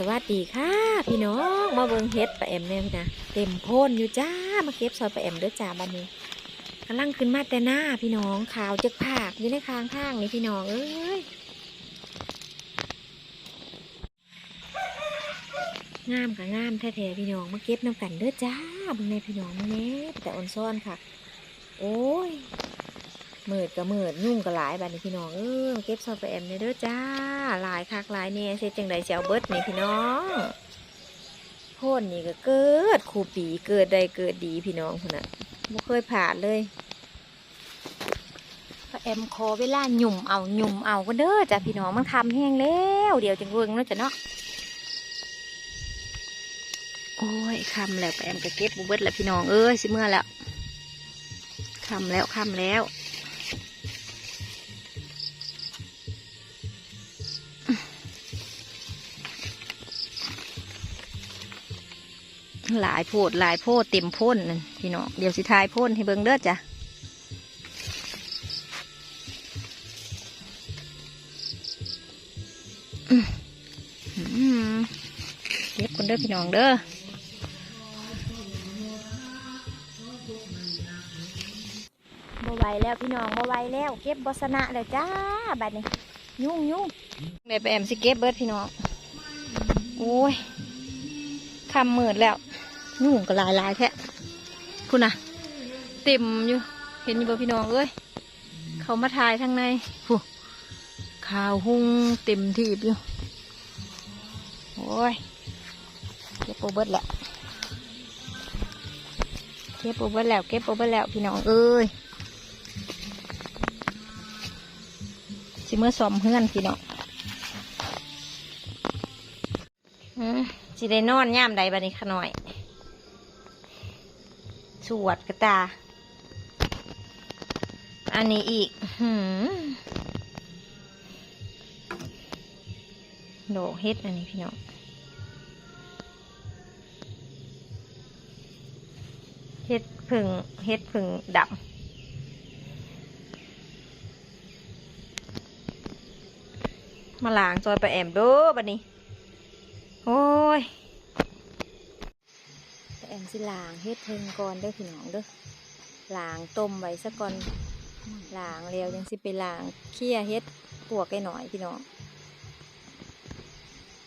สวัสดีค่ะ พี่น้องมาเบิงเฮ็ดปลาแอมเนี่ยนะเต็มโพนอยู่จ้ามาเก็บซอยปลาแอมเด้อจ้าบัดนี้กำลังขึ้นมาแต่หน้าพี่น้องขาวจึกผากอยู่ในคางข้างนี่พี่น้องเอ้ยงามกับงามแท้ๆพี่น้องมาเก็บน้ำกันเด้อจ้าบิ่งในพี่น้องแม่แต่อ่อนซ้อนค่ะ โอ้ยเมืดก็มืดยุ่งก็หลายบัดนี้พี่น้องเออเก็บซอยปลาแอมเนี่ยเด้อจ้า หลายคักหลายเนี่ยเสจังใดเสียวเบิดนี่พี่น้องโพ่นนี่ก็เกิดคูปีเกิดใดเกิดดีพี่น้องคนน่ะบ่เคยผ่านเลยแอมขอเวลาหยุ่มเอาหยุ่มเอาก็เด้อจ้ะพี่น้องมันทำแห้งแล้วเดี๋ยวจังเวิงเนาจ้ะเนาะโอ้ยคำแล้วแอมก็เก็บบุเบิดแล้วพี่น้องเอ้ยสิเมื่อแล้วคำแล้วคำแล้ว หลายโพดหลายโพดเต็มพ่นนั่นพี่น้องเดี๋ยวสิทายพ่นให้เบิ่งเด้อจ้ะอืมอืมเก็บคนเด้อพี่น้องเด้อบ่ไหวแล้วพี่น้องบ่ไหวแล้ว เก็บบสนะเลยจ้าบัดนี้ ยุ่งยุ่งแม่ไปแอมสิเก็บเบิดพี่น้องโอ้ยคำมืดแล้ว นุ่งก็หลายลายแท้คุณน่ะเต็มอยู่ เห็นอยู่บ่พี่น้องเอ้ยเขามาถ่ายทางในผู้ข่าวหุ้งเต็มทีบอยู่ โอ้ยเก็บโปเบิดแล้วเก็บโปเบิดแล้วเก็บโปเบิดแล้วพี่น้องเอ้ยสิเมื่อสอมเฮือนพี่น้องอืมสิได้นอนย่ามใดบัดนี้ขน่อย สวดกระตา อันนี้อีกหืมโดเฮ็ดอันนี้พี่น้องเฮ็ดผึ่งเฮ็ดผึ่งดำมาล้างซอยไปแอมเด้อบัดนี้ โอ้ย แต่แอม สิล้างเฮ็ดเทิงก่อนเด้อพี่น้องเด้อล้างต้มไว้ซะก่อนล้างแล้วยังสิไปล้างเคี่ยเฮ็ดปวกไก่หน่อยพี่น้อง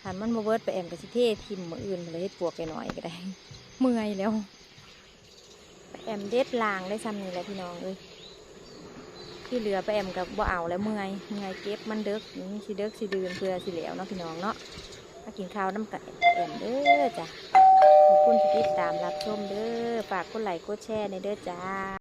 หันมันมาเบิร์ดไปแอมกับสิเททิมมืออื่นไปเลยเฮ็ดปวกไก่หน่อยก็ได้ เมื่อยแล้วไปแอมเด็ดล้างได้ซ้ำนี่แหละพี่น้องเอ้ยที่เหลือไปแอมกับบ่เอาแล้วเมื่อยเมื่อยเก็บมันเด็กนี่สิเด็กสิดืนเพื่อสิเหลวเนาะพี่น้องเนาะมากินข้าวน้ำกับแอมเด้อจ้ะ ขอบคุณที่ติดตามรับชมเด้อฝากกดไลค์กดแชร์ในเด้อจ้า